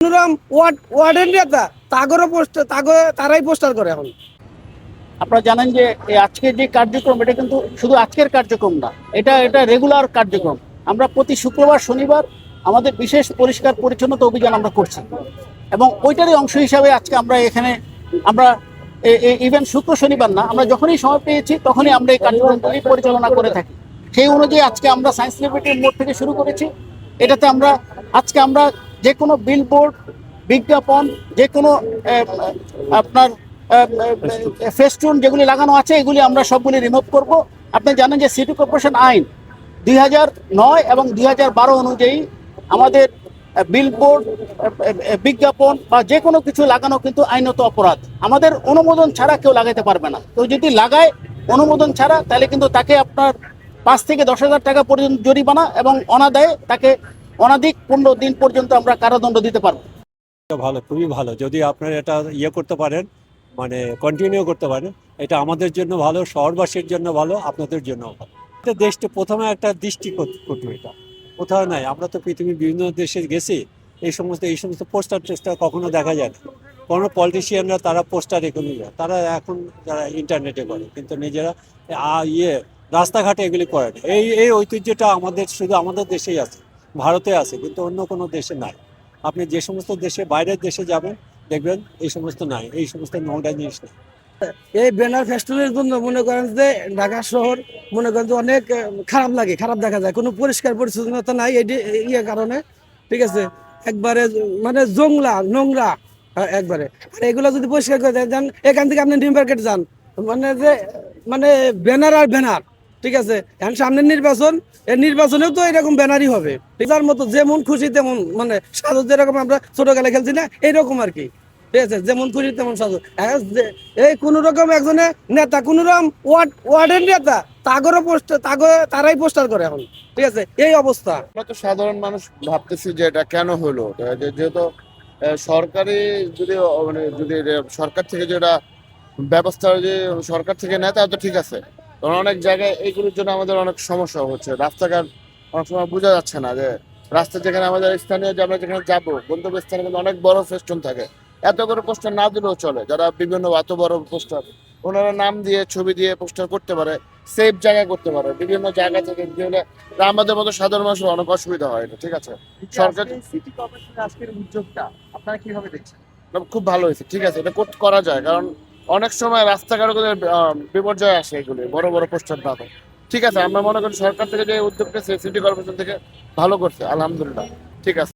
মনোরম word warden নেতা, তাগরও poster তাগো তারাই পোস্টার করে এখন। আপনারা জানেন যে এই আজকের যে কার্যক্রম, এটা কিন্তু শুধু আজকের কার্যক্রম না, এটা এটা রেগুলার কার্যক্রম। আমরা প্রতি শুক্রবার, শনিবার আমাদের বিশেষ পরিষ্কার পরিচ্ছন্নতা অভিযান আমরা করছি। এবং ওইটারই অংশ হিসাবে আজকে আমরা এখানে, আমরা ইভেন শুক্র, শনিবার না, আমরা যখনই সময় পেয়েছি, তখনই আমরা এই কার্যক্রমগুলি পরিচালনা করে থাকি। সেই অনুযায়ী আজকে আমরা সায়েন্স লিবার্টির মোড় থেকে শুরু করেছি। এটাতে আমরা, আজকে আমরা যে কোনো বিলবোর্ড বিজ্ঞাপন যে কোনো আপনার ফেস্টুন যেগুলি লাগানো আছে, এগুলি আমরা সবগুলি রিমুভ করব। আপনি জানেন যে সিটি কর্পোরেশন আইন দুই নয় এবং দুই অনুযায়ী আমাদের বিলবোর্ড বিজ্ঞাপন বা যে কোনো কিছু লাগানো কিন্তু আইনত অপরাধ। আমাদের অনুমোদন ছাড়া কেউ লাগাতে পারবে না। কেউ যদি লাগায় অনুমোদন ছাড়া, তাহলে কিন্তু তাকে আপনার পাঁচ থেকে দশ হাজার টাকা পর্যন্ত জরিমানা এবং অনাদায়ে তাকে অনাধিক পনেরো দিন পর্যন্ত আমরা কারাদণ্ড দিতে পারব। ভালো, খুবই ভালো। যদি আপনারা এটা ইয়ে করতে পারেন মানে কন্টিনিউ করতে পারেন, এটা আমাদের জন্য ভালো, শহরবাসীর জন্য ভালো, আপনাদের জন্য ভালো। দেশটা প্রথমে একটা দৃষ্টি কটু এটা। কোথাও নাই, আমরা তো পৃথিবীর বিভিন্ন দেশে গেছি, এই সমস্ত এই সমস্ত পোস্টার টেস্টার কখনো দেখা যায় না। কোনো পলিটিশিয়ানরা তারা পোস্টার এগুলি যায়। তারা এখন যারা ইন্টারনেটে করে, কিন্তু নিজেরা ইয়ে রাস্তাঘাটে এগুলি করে না। এই এই ঐতিহ্যটা আমাদের, শুধু আমাদের দেশেই আছে। ভারতে আছে, কিন্তু অন্য কোনো দেশে নাই। আপনি যে সমস্ত দেশে, বাইরের দেশে যাবেন, দেখবেন এই সমস্ত নাই, এই সমস্ত নোংরা জিনিস নেই। এই ব্যানার ফেস্টুনের জন্য মনে করেন যে ঢাকা শহর, মনে করেন যে অনেক খারাপ লাগে, খারাপ দেখা যায়। কোনো পরিষ্কার পরিচ্ছন্নতা নাই যে- ইয়ে কারণে, ঠিক আছে? একবারে মানে জংলা, নোংরা একবারে। আর এগুলো যদি পরিষ্কার করে দেন এখান থেকে আপনি নিউ মার্কেট যান। মানে যে মানে ব্যানার আর ব্যানার। ঠিক আছে? এখন সামনের নির্বাচন, এই নির্বাচনেও তো এরকম ব্যানারই হবে। যার মতো যেমন খুশি তেমন মানে সাজু যেরকম আমরা ছোটকালে খেলছি না, এইরকম আর কি। যেমন খুশি তেমন এই রকম একজনে নেতা রকম ওয়ার্ড, ওয়ার্ডের নেতা, তাগরও পোস্টার তাগো, তারাই পোস্টার করে এখন। ঠিক আছে? এই অবস্থা। তো সাধারণ মানুষ ভাবতেছি যে এটা কেন হলো? যেহেতু সরকারি যদি মানে যদি সরকার থেকে যেটা ব্যবস্থা, যে, সরকার থেকে নেয়, তাহলে তো ঠিক আছে। কারণ অনেক জায়গায় এইগুলোর জন্য আমাদের অনেক সমস্যা হচ্ছে। রাস্তাঘাট অনেক সময় বোঝা যাচ্ছে না যে রাস্তা যেখানে আমাদের স্থানীয় যে আমরা যেখানে যাব গন্তব্যস্থানে কিন্তু অনেক বড় ফেস্টন থাকে। এত বড় পোস্টার না দিলেও চলে। যারা বিভিন্ন এত বড় পোস্টার ওনারা নাম দিয়ে ছবি দিয়ে পোস্টার করতে পারে সেফ জায়গায় করতে পারে। বিভিন্ন জায়গা থেকে দিলে আমাদের মতো সাধারণ মানুষের অনেক অসুবিধা হয় এটা ঠিক আছে? সরকার সিটি কর্পোরেশনের আজকের উদ্যোগটা আপনারা কীভাবে দেখছেন? খুব ভালো হয়েছে ঠিক আছে। এটা করা যায় কারণ অনেক সময় রাস্তাঘাটে বিপর্যয় আসে এগুলি, বড় বড় পোস্টার না ঠিক আছে, আমরা মনে করি সরকার থেকে যে উদ্যোগটা সিটি কর্পোরেশন থেকে ভালো করছে, আলহামদুলিল্লাহ। ঠিক আছে।